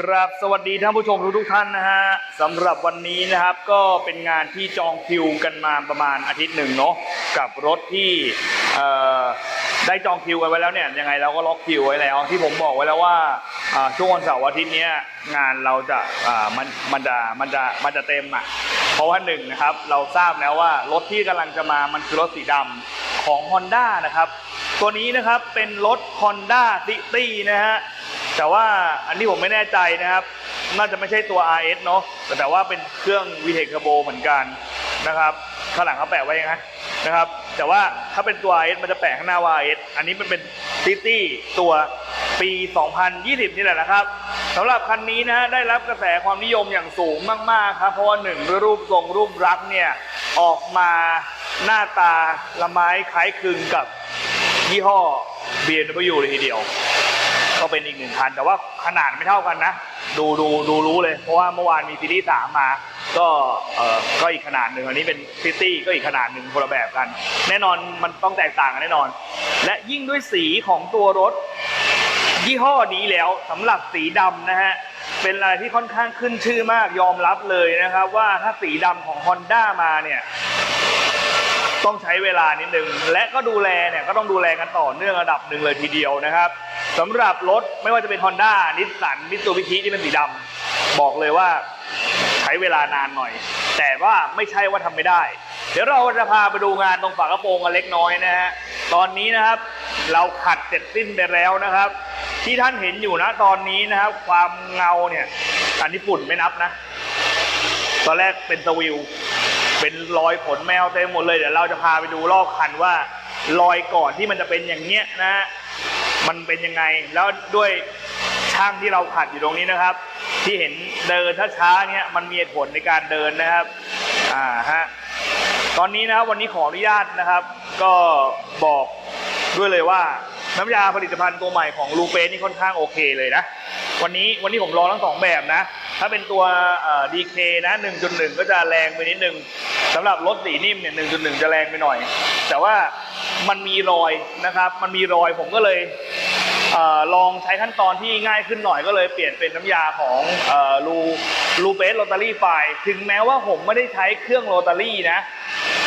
ครับสวัสดีท่านผู้ชมทุกท่านนะฮะสำหรับวันนี้นะครับก็เป็นงานที่จองคิวกันมาประมาณอาทิตย์หนึ่งเนาะกับรถที่ได้จองคิวกันไว้แล้วเนี่ยยังไงเราก็ล็อกคิวไว้แล้ว ที่ผมบอกไว้แล้วว่าช่วงวันเสาร์อาทิตย์นี้งานเราจะมันมันจะมันจะมันจะเต็มอะเพราะว่าหนึ่งนะครับเราทราบแล้วว่ารถที่กำลังจะมามันคือรถสีดำของ Honda นะครับ ตัวนี้นะครับเป็นรถ Honda City นะฮะ แต่ว่าอันนี้ผมไม่แน่ใจนะครับ น่าจะไม่ใช่ตัว RS เนอะแต่แต่ว่าเป็นเครื่อง VTEC Turbo เหมือนกันนะครับข้างหลังเขาแปะไว้ยังไงนะครับ แต่ว่าถ้าเป็นตัว RS มันจะแปะข้างหน้าว่า RS อันนี้มันเป็น City ตัวปี 2020 นี่แหละนะครับสำหรับคันนี้นะฮะได้รับกระแสความนิยมอย่างสูงมากๆครับ เพราะว่าหนึ่งด้วยรูปทรงรูปลักษ์เนี่ย ออกมาหน้าตาละไม้คล้ายคลึงกับยี่ห้อ BMW เลยทีเดียว ก็เป็นอีกหนึ่งคัน แต่ว่าขนาดไม่เท่ากันนะ ดูดูดูรู้เลย เพราะว่าเมื่อวานมีซีรีส์สามมา ก็เออก็อีกขนาดหนึ่งอันนี้เป็นซิตี้ก็อีกขนาดหนึ่งคนละแบบกัน แน่นอนมันต้องแตกต่างกันแน่นอน และยิ่งด้วยสีของตัวรถ ยี่ห้อนี้แล้วสำหรับสีดำนะฮะเป็นอะไรที่ค่อนข้างขึ้นชื่อมากยอมรับเลยนะครับ ว่าถ้าสีดำของ Honda มาเนี่ยต้องใช้เวลานิดนึง และก็ดูแลเนี่ยก็ต้องดูแลกันต่อเนื่องระดับหนึ่งเลยทีเดียวนะครับ สำหรับรถไม่ว่าจะเป็น Honda นิสสันมิตซูบิชิที่เป็นสีดำบอกเลยว่าใช้เวลานานหน่อย แต่ว่าไม่ใช่ว่าทำไม่ได้ เดี๋ยวเราจะพาไปดูงานตรงฝากระโปรงกันเล็กน้อยนะฮะตอนนี้นะครับเราขัดเสร็จสิ้นไปแล้วนะครับ ที่ท่านเห็นอยู่นะตอนนี้นะครับความเงาเนี่ยอันนี้ฝุ่นไม่นับนะ ตอนแรกเป็นสวิลเป็นรอยขนแมวเต็มหมดเลยเดี๋ยวเราจะพาไปดูรอบคันว่า รอยก่อนที่มันจะเป็นอย่างเงี้ยนะฮะ มันเป็นยังไง แล้วด้วยช่างที่เราขัดอยู่ตรงนี้นะครับ ที่เห็นเดินช้าๆเนี้ยมันมีเหตุผลในการเดินนะครับอ่าฮะตอนนี้นะครับวันนี้ขออนุญาตนะครับ ก็บอกด้วยเลยว่าน้ำยาผลิตภัณฑ์ตัวใหม่ของลูเปนี่ค่อนข้างโอเคเลยนะ วันนี้วันนี้ผมลองทั้งสองแบบนะ ถ้าเป็นตัวดีเคนะ 1.1 ก็จะแรงไปนิดนึงสำหรับรถสีนิ่มเนี่ย 1.1 จะแรงไปหน่อย แต่ว่ามันมีรอยนะครับ มันมีรอยผมก็เลย ลองใช้ขั้นตอนที่ง่ายขึ้นหน่อยก็เลยเปลี่ยนเป็นน้ำยาของเออลูลูเปสโรตารี่ไฟถึงแม้ว่าผมไม่ได้ใช้เครื่องโรตารี่นะ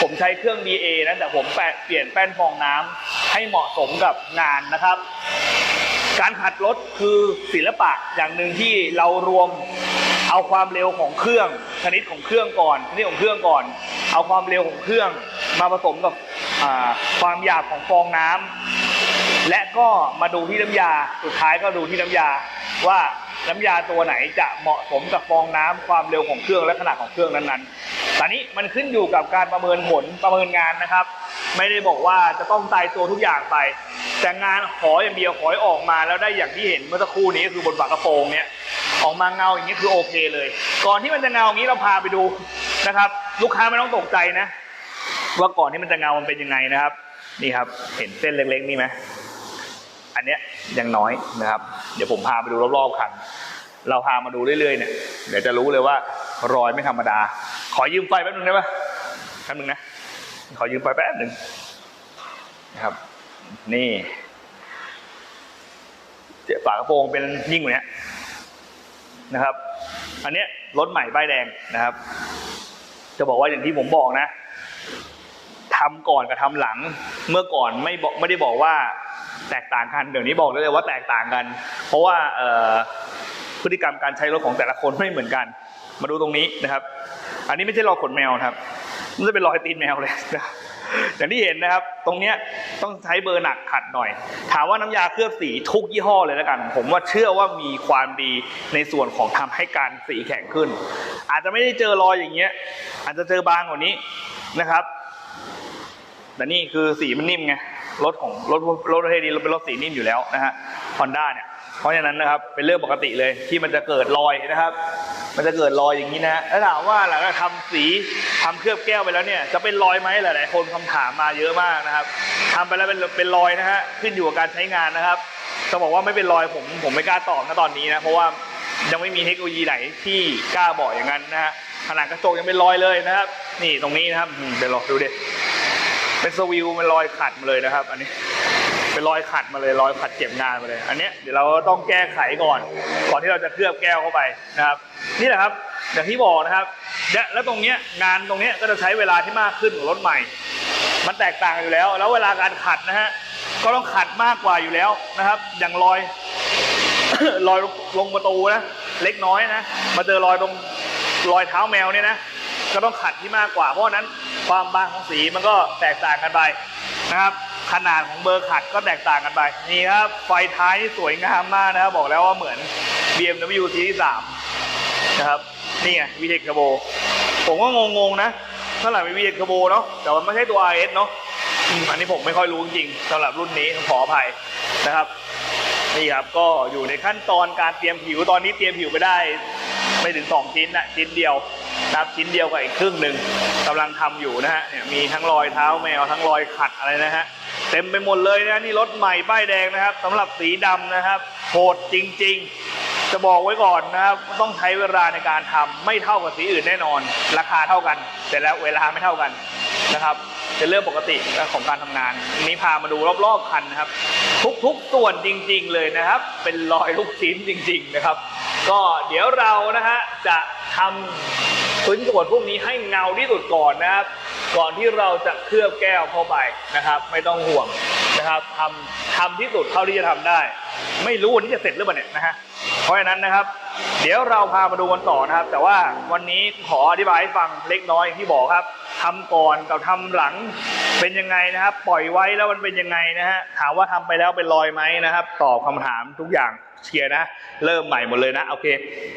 ผมใช้เครื่อง DA นะแต่ผมแปะเปลี่ยนแป้นฟองน้ำให้เหมาะสมกับงานนะครับ การขัดรถคือศิลปะอย่างหนึ่งที่เรารวมเอาความเร็วของเครื่องชนิดของเครื่องก่อนชนิดของเครื่องก่อน เอาความเร็วของเครื่องมาผสมกับความหยาบของฟองน้ำ และก็มาดูที่น้ำยา สุดท้ายก็ดูที่น้ำยาว่าน้ำยาตัวไหนจะเหมาะสมกับฟองน้ำความเร็วของเครื่องและขนาดของเครื่องนั้นๆตอนนี้มันขึ้นอยู่กับการประเมินผลประเมินงานนะครับ ไม่ได้บอกว่าจะต้องตายตัวทุกอย่างไป แต่งานขออย่างเดียวขอให้ออกมาแล้วได้อย่างที่เห็นเมื่อสักครู่นี้ก็คือบนฝากระโปรงเนี่ยออกมาเงาอย่างนี้คือโอเคเลย ก่อนที่มันจะเงาอย่างนี้เราพาไปดูนะครับ ลูกค้าไม่ต้องตกใจนะ ว่าก่อนที่มันจะเงามันเป็นยังไงนะครับ นี่ครับ เห็นเส้นเล็กๆนี่ไหม อันเนี้ยยังน้อยนะครับ เดี๋ยวผมพาไปดูรอบๆคัน เราพามาดูเรื่อยๆเนี่ยเดี๋ยวจะรู้เลยว่ารอยไม่ธรรมดา ขอยืมไฟแป๊บนึงได้ปะแป๊บนึงนะ ขอยืมไฟแป๊บนึงนะครับ นี่เจ๊ฝากระโปรงเป็นยิ่งกว่านี้นะครับ อันเนี้ยรถใหม่ป้ายแดงนะครับ จะบอกว่าอย่างที่ผมบอกนะทำก่อนกับทำหลัง เมื่อก่อนไม่บอกไม่ได้บอกว่า แตกต่างกัน เดี๋ยวนี้บอกได้เลยว่าแตกต่างกัน เพราะว่าพฤติกรรมการใช้รถของแต่ละคนไม่เหมือนกัน มาดูตรงนี้นะครับ อันนี้ไม่ใช่รอยขนแมวครับมันจะเป็นรอยตีนแมวเลยนะอย่างที่เห็นนะครับ ตรงเนี้ยต้องใช้เบอร์หนักขัดหน่อย ถามว่าน้ำยาเคลือบสีทุกยี่ห้อเลยแล้วกัน ผมว่าเชื่อว่ามีความดีในส่วนของทำให้การสีแข็งขึ้น อาจจะไม่ได้เจอรอยอย่างเงี้ย อาจจะเจอบางกว่านี้นะครับ แต่นี่คือสีมันนิ่มไง รถของรถรถประเทศนี้เป็นรถสีนิ่มอยู่แล้วนะฮะฮอนด้าเนี่ยเพราะฉะนั้นนะครับเป็นเรื่องปกติเลยที่มันจะเกิดรอยนะครับ มันจะเกิดรอยอย่างนี้นะแล้วถามว่าหลังจากทำสีทำเคลือบแก้วไปแล้วเนี่ยจะเป็นรอยไหมหลาย ๆ คนคำถามมาเยอะมากนะครับทำไปแล้วเป็นเป็นรอยนะฮะขึ้นอยู่กับการใช้งานนะครับจะบอกว่าไม่เป็นรอยผมผมไม่กล้าตอบนะตอนนี้นะเพราะว่ายังไม่มีเทคโนโลยีไหนที่กล้าบอกอย่างนั้นนะฮะขนาดกระจกยังเป็นรอยเลยนะครับ นี่ตรงนี้นะครับเดี๋ยวลองดูดิ เป็นสวิลเป็นรอยขัดมาเลยนะครับ อันนี้เป็นรอยขัดมาเลยรอยขัดเก็บงานมาเลย อันเนี้ยเดี๋ยวเราต้องแก้ไขก่อนก่อนที่เราจะเคลือบแก้วเข้าไปนะครับ นี่แหละครับอย่างที่บอกนะครับและแล้วตรงเนี้ยงานตรงเนี้ยก็จะใช้เวลาที่มากขึ้นของรถใหม่ มันแตกต่างกันอยู่แล้ว แล้วเวลาการขัดนะฮะก็ต้องขัดมากกว่าอยู่แล้วนะครับ อย่างรอยรอยลงประตูนะเล็กน้อยนะมาเจอรอยตรงรอยเท้าแมวเนี่ยนะก็ต้องขัดที่มากกว่าเพราะนั้น ความบางของสีมันก็แตกต่างกันไปนะครับ ขนาดของเบอร์ขัดก็แตกต่างกันไปนี่ครับไฟท้ายที่สวยงามมากนะครับบอกแล้วว่าเหมือน BMW Series 3นะครับนี่ไง VTEC Turbo ผมก็งงๆนะเท่าไหร่เป็น VTEC Turbo เนาะแต่ว่าไม่ใช่ตัว RS เนาะอันนี้ผมไม่ค่อยรู้จริงๆสำหรับรุ่นนี้ขออภัยนะครับนี่ครับก็อยู่ในขั้นตอนการเตรียมผิวตอนนี้เตรียมผิวไปได้ ไม่ถึง 2 ชิ้นนะชิ้นเดียว นะครับชิ้นเดียวกับอีกครึ่งหนึ่งกำลังทำอยู่นะฮะเนี่ยมีทั้งรอยเท้าแมวทั้งรอยขัดอะไรนะฮะเต็มไปหมดเลยนะนี่รถใหม่ป้ายแดงนะครับสำหรับสีดำนะครับโหดจริง ๆ จะบอกไว้ก่อนนะครับต้องใช้เวลาในการทำไม่เท่ากับสีอื่นแน่นอน ราคาเท่ากัน แต่แล้วเวลาไม่เท่ากันนะครับเป็นเรื่องปกติของการทำงานนี้พามาดูรอบๆคันนะครับ ทุกๆส่วนจริง ๆ เลยนะครับ เป็นรอยลูกชิ้นจริง ๆ นะครับ ก็เดี๋ยวเรานะฮะจะทำ พื้นส่วนพวกนี้ให้เงาที่สุดก่อนนะครับ ก่อนที่เราจะเคลือบแก้วเข้าไปนะครับ ไม่ต้องห่วงนะครับทำทำที่สุดเท่าที่จะทำได้ ไม่รู้วันนี้จะเสร็จหรือเปล่าเนี่ยนะฮะเพราะฉะนั้นนะครับ เดี๋ยวเราพามาดูกันต่อนะครับ แต่ว่าวันนี้ขออธิบายให้ฟังเล็กน้อยที่บอกครับทำก่อนกับทำหลังเป็นยังไงนะครับ ปล่อยไว้แล้วมันเป็นยังไงนะฮะถามว่าทำไปแล้วเป็นรอยไหมนะครับ ตอบคำถามทุกอย่าง เคลียร์นะ เริ่มใหม่หมดเลยนะ โอเค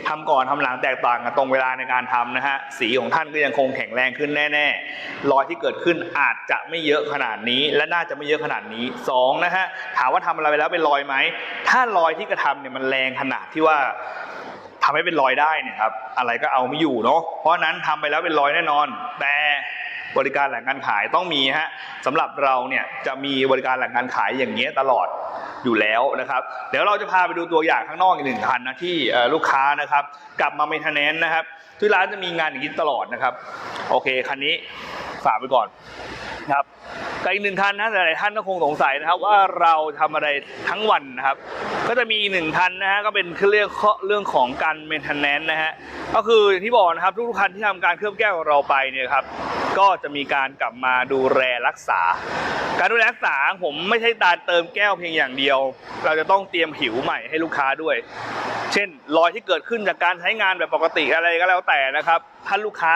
ทำก่อนทำหลังแตกต่างกันตรงเวลาในการทำนะฮะ สีของท่านก็ยังคงแข็งแรงขึ้นแน่ๆ รอยที่เกิดขึ้นอาจจะไม่เยอะขนาดนี้ และน่าจะไม่เยอะขนาดนี้สองนะฮะ ถามว่าทำอะไรไปแล้วเป็นรอยไหม ถ้ารอยที่กระทำเนี่ยมันแรงขนาดที่ว่าทำให้เป็นรอยได้เนี่ยครับ อะไรก็เอาไม่อยู่เนาะ เพราะฉะนั้นทำไปแล้วเป็นรอยแน่นอน แต่บริการแหล่งการขายต้องมีฮะสำหรับเราเนี่ยจะมีบริการแหล่งการขายอย่างเงี้ยตลอด อยู่แล้วนะครับ เดี๋ยวเราจะพาไปดูตัวอย่างข้างนอกอีกหนึ่งคันนะที่ลูกค้านะครับ กลับมาเมนเทนแนนนะครับที่ร้านจะมีงานอย่างนี้ตลอดนะครับ โอเคคันนี้ ฝากไปก่อนครับกับอีกหนึ่งท่านนะหลายท่านก็คงสงสัยนะครับ ว่าเราทำอะไรทั้งวันนะครับ ก็จะมีอีกหนึ่งท่านนะฮะก็เป็นเรื่องเรื่องของการเมนเทนแนนนะฮะก็คืออย่างที่บอกนะครับทุกๆคันที่ทำการเคลือบแก้วของเราไปเนี่ยครับก็จะมีการกลับมาดูแลรักษา การดูแลรักษาผมไม่ใช่การเติมแก้วเพียงอย่างเดียว เราจะต้องเตรียมผิวใหม่ให้ลูกค้าด้วย เช่น รอยที่เกิดขึ้นจากการใช้งานแบบปกติอะไรก็แล้วแต่นะครับถ้าลูกค้า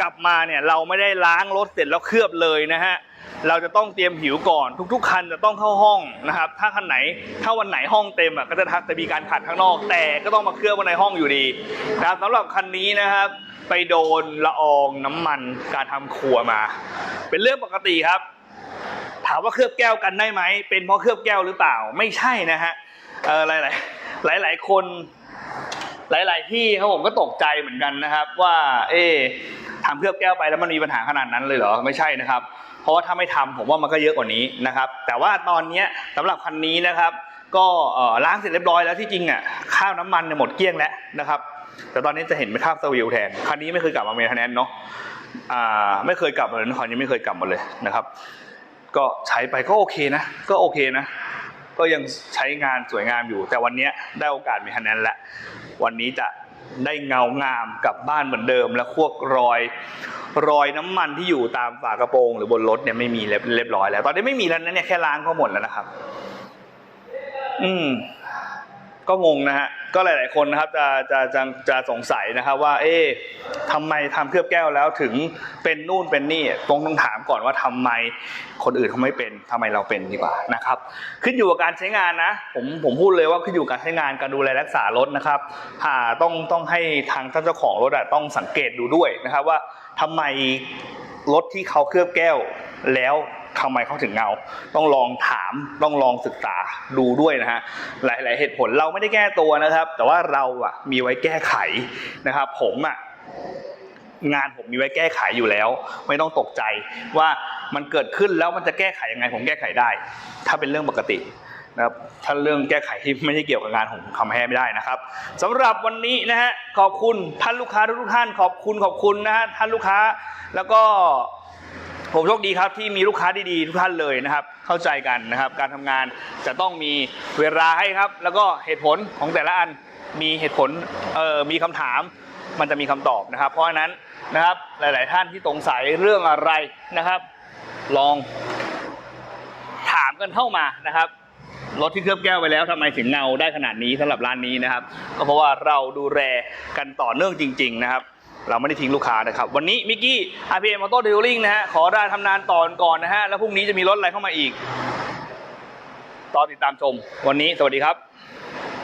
กลับมาเนี่ยเราไม่ได้ล้างรถเสร็จแล้วเคลือบเลยนะฮะเราจะต้องเตรียมผิวก่อน ทุก ๆ คันจะต้องเข้าห้องนะครับ ถ้าคันไหนถ้าวันไหนห้องเต็มอะก็จะทักจะมีการขัดข้างนอก แต่ก็ต้องมาเคลือบไว้ในห้องอยู่ดีนะครับสำหรับคันนี้นะครับ ไปโดนละอองน้ำมันการทำครัวมา เป็นเรื่องปกติครับ ถามว่าเคลือบแก้วกันได้ไหมเป็นเพราะเคลือบแก้วหรือเปล่าไม่ใช่นะฮะเออหลายหลายๆหลาย ๆ คนหลาย ๆ ที่เขาผมก็ตกใจเหมือนกันนะครับว่า เอ๊ ทำเคลือบแก้วไปแล้วมันมีปัญหาขนาดนั้นเลยเหรอไม่ใช่นะครับ เพราะว่าถ้าไม่ทำผมว่ามันก็เยอะกว่านี้นะครับ แต่ว่าตอนนี้ยสำหรับคันนี้นะครับ ก็ล้างเสร็จเรียบร้อยแล้วที่จริงอะข้าวน้ำมันเนี่ยหมดเกลี้ยงแล้วนะครับ แต่ตอนนี้จะเห็นเป็นข้าวสวิลแทนคันนี้ไม่เคยกลับมาเมนเทนแนนเนาะไม่เคยกลับมาเลยนครยังไม่เคยกลับมาเลยนะครับ ก็ใช้ไปก็โอเคนะ ก็โอเคนะ ก็ยังใช้งานสวยงามอยู่ แต่วันนี้ได้โอกาสมีคะแนนแล้ววันนี้จะ ได้เงางามกลับบ้านเหมือนเดิม และพวกรอย รอยน้ำมันที่อยู่ตามฝากระโปรง หรือบนรถเนี่ยไม่มีเรียบเรียบร้อยแล้ว ตอนนี้ไม่มีแล้วนะเนี่ยแค่ล้างก็หมดแล้วนะครับ อืม ก็งงนะฮะ ก็หลาย ๆ คนนะครับจะจะจะจะสงสัยนะครับว่า เอ๊ะทำไมทำเคลือบแก้วแล้วถึงเป็นนู่นเป็นนี่ต้องต้องถามก่อนว่าทำไมคนอื่นเขาไม่เป็นทำไมเราเป็นดีกว่านะครับ ขึ้นอยู่กับการใช้งานนะ ผมผมพูดเลยว่าขึ้นอยู่กับการใช้งานการดูแลรักษารถนะครับอ่าต้องต้องให้ทางท่านเจ้าของรถอะต้องสังเกตดูด้วยนะครับว่าทำไมรถที่เขาเคลือบแก้วแล้ว ทำไมเขาถึงเงา ต้องลองถามต้องลองศึกษาดูด้วยนะฮะหลาย ๆ เหตุผลเราไม่ได้แก้ตัวนะครับ แต่ว่าเราอะมีไว้แก้ไขนะครับ ผมอะงานผมมีไว้แก้ไขอยู่แล้ว ไม่ต้องตกใจว่ามันเกิดขึ้นแล้วมันจะแก้ไขยังไง ผมแก้ไขได้ ถ้าเป็นเรื่องปกตินะครับถ้าเรื่องแก้ไขที่ไม่ได้เกี่ยวกับงานผมทำให้ไม่ได้นะครับสำหรับวันนี้นะฮะขอบคุณท่านลูกค้าทุกท่าน ขอบคุณขอบคุณนะฮะท่านลูกค้าแล้วก็ ผมโชคดีครับที่มีลูกค้าดีๆทุกท่านเลยนะครับ เข้าใจกันนะครับ การทำงานจะต้องมีเวลาให้ครับ แล้วก็เหตุผลของแต่ละอันมีเหตุผลเอ่อมีคำถามมันจะมีคำตอบนะครับ เพราะฉะนั้นนะครับหลาย ๆ ท่านที่สงสัยเรื่องอะไรนะครับ ลองถามกันเข้ามานะครับรถที่เคลือบแก้วไปแล้วทำไมถึงเงาได้ขนาดนี้สำหรับร้านนี้นะครับ ก็เพราะว่าเราดูแลกันต่อเนื่องจริง ๆ นะครับ เราไม่ได้ทิ้งลูกค้านะครับ วันนี้มิกกี้ RPM Auto Detailing นะฮะ ขอได้ทำนานต่อก่อนนะฮะ แล้วพรุ่งนี้จะมีรถอะไรเข้ามาอีก ต่อติดตามชม วันนี้สวัสดีครับ